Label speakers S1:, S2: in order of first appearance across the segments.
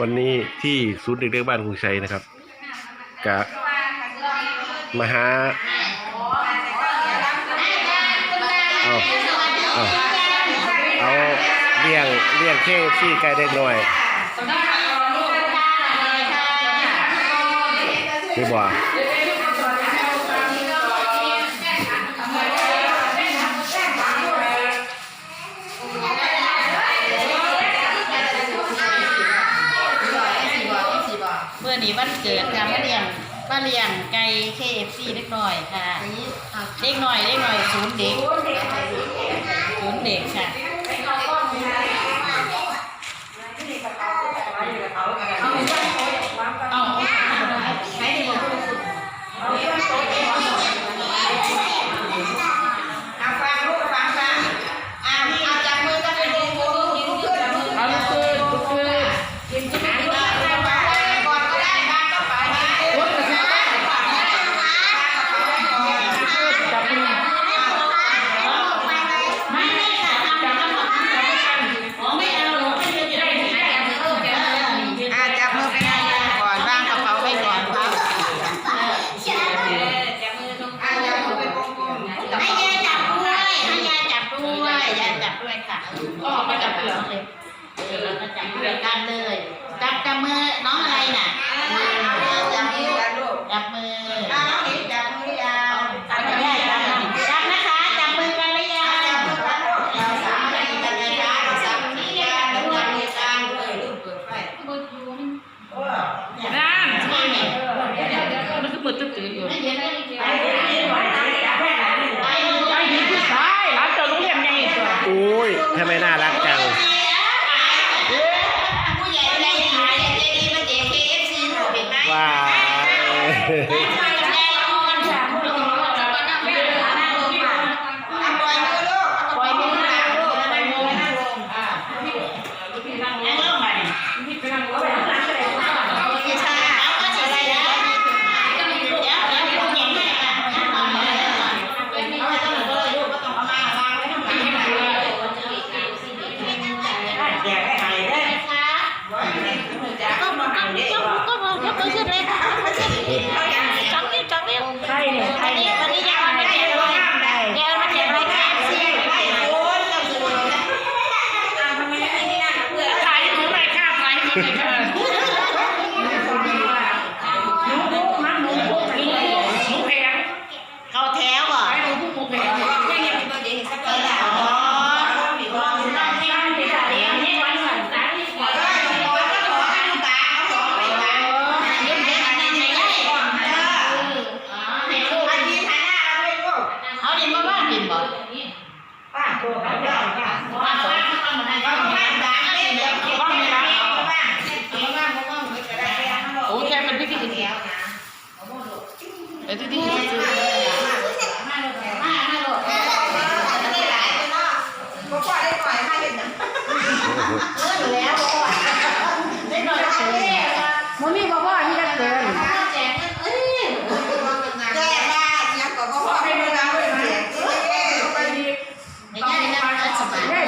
S1: วันนี้ที่ศูนย์เด็กเล็กบ้านคุงชัยนะครับกะมาหาเอาเอาเอาเลี้ยงเลี้ยงเคฟี่ไกลได้หน่อยไม่บ
S2: อกีวันเกิดค่ะมาเลี้ยงมาเลี้ยงไก่ KFC เล็กหน่อยค่ะเล็กหน่อยเล็กหน่อยศูนย์เด็กศูนย์เด็กค่ะ เขา
S3: เป็น ก็
S2: อมาจา
S3: กเปลือก
S2: เลยเออมาจับเปลือ
S3: กกันเลย
S2: จับจับมือน้อง
S3: อะไร
S2: น่ะ
S1: ทำไมน่ารักจัง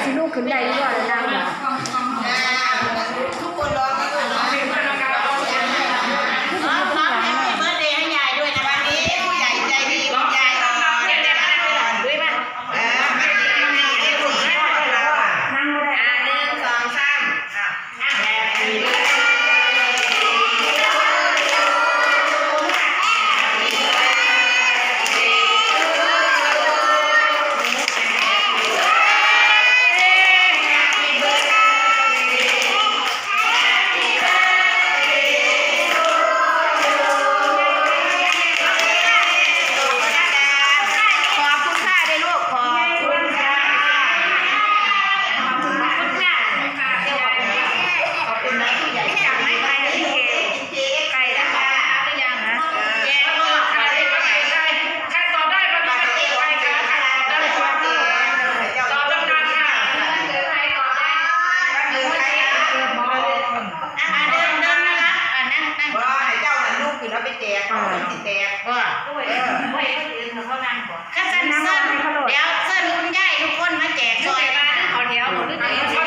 S3: สิลูกขึ้นได้หรือว่า
S2: นั่ง
S3: เหรอ
S4: 你的好甜我都觉
S3: 得